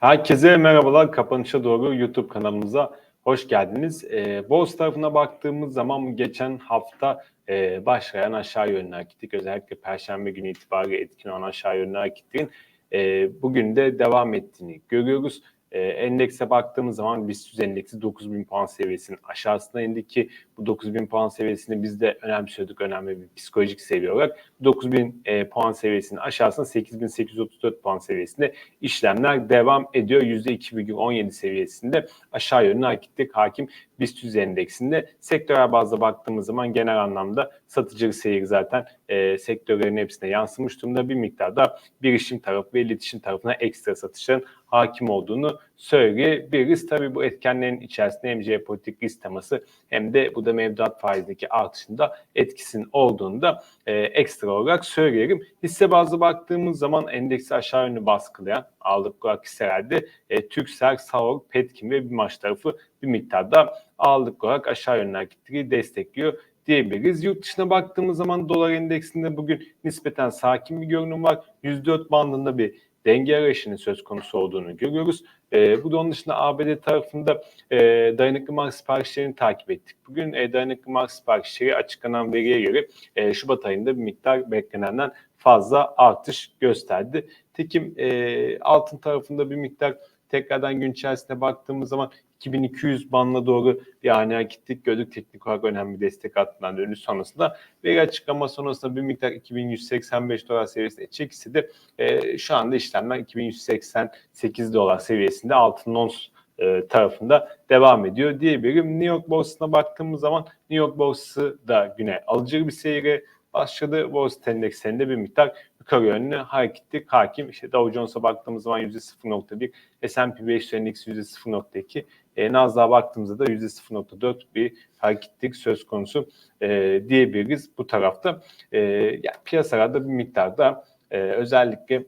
Herkese merhabalar. Kapanışa doğru YouTube kanalımıza hoş geldiniz. E, Borsa tarafına baktığımız zaman geçen hafta e, başlayan aşağı yönlü hareketlik özellikle Perşembe günü itibariyle etkin olan aşağı yönlü hareketlerin e, bugün de devam ettiğini görüyoruz. E, endekse baktığımız zaman BIST endeksi 9000 puan seviyesinin aşağısına indi ki bu 9000 puan seviyesini biz de önemsiyorduk. Önemli bir psikolojik seviye olarak. 9000 e, puan seviyesinin aşağısına 8834 puan seviyesinde işlemler devam ediyor. %2,17 seviyesinde aşağı yönlü hareketlik hakim BIST endeksinde. Sektörel bazda baktığımız zaman genel anlamda satıcı seyir zaten e, sektörlerin hepsine yansımış durumda. Bir miktarda bilişim tarafı ve iletişim tarafına ekstra satışların hakim olduğunu söyleyebiliriz. Tabii bu etkenlerin içerisinde hem jeopolitik risk teması hem de bu da mevduat faizindeki artışında etkisinin olduğunu da e, ekstra olarak söyleyelim. Hisse bazlı baktığımız zaman endeksi aşağı yönlü baskılayan ağırlıklı hisselerde e, Türksel, Savur, Petkim ve BİMAŞ tarafı bir miktarda ağırlıklı olarak aşağı yönlü hareketleri destekliyor diyebiliriz. Yurt dışına baktığımız zaman dolar endeksinde bugün nispeten sakin bir görünüm var. 104 bandında bir denge arayışının söz konusu olduğunu görüyoruz. E, bu da onun dışında ABD tarafında e, dayanıklı mark siparişlerini takip ettik. Bugün e, dayanıklı mark siparişleri açıklanan veriye göre e, Şubat ayında bir miktar beklenenden fazla artış gösterdi. Tekim e, altın tarafında bir miktar tekrardan gün içerisinde baktığımız zaman 2200 bandına doğru bir ani hareketlik gördük. Teknik olarak önemli bir destek hattından dönüş sonrasında. Veri açıklama sonrasında bir miktar 2185 dolar seviyesinde çekisi de e, şu anda işlemler 2188 dolar seviyesinde altın ons e, tarafında devam ediyor diyebilirim. New York borsasına baktığımız zaman New York borsası da güne alıcı bir seyre başladı. Borsa endekslerinde bir miktar yukarı yönlü hareketli hakim. İşte Dow Jones'a baktığımız zaman %0.1, S&P 500 endeksi %0.2, e, Nasdaq'a baktığımızda da %0.4 bir hareketlik söz konusu e, diyebiliriz bu tarafta. E, yani piyasalarda bir miktarda e, özellikle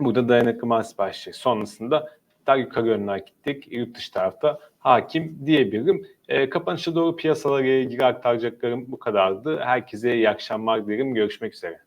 burada dayanıklı mal siparişi sonrasında daha yukarı yönlü hareketlik yurt dışı tarafta hakim diyebilirim. E, kapanışa doğru piyasalara ilgili aktaracaklarım bu kadardı. Herkese iyi akşamlar dilerim. Görüşmek üzere.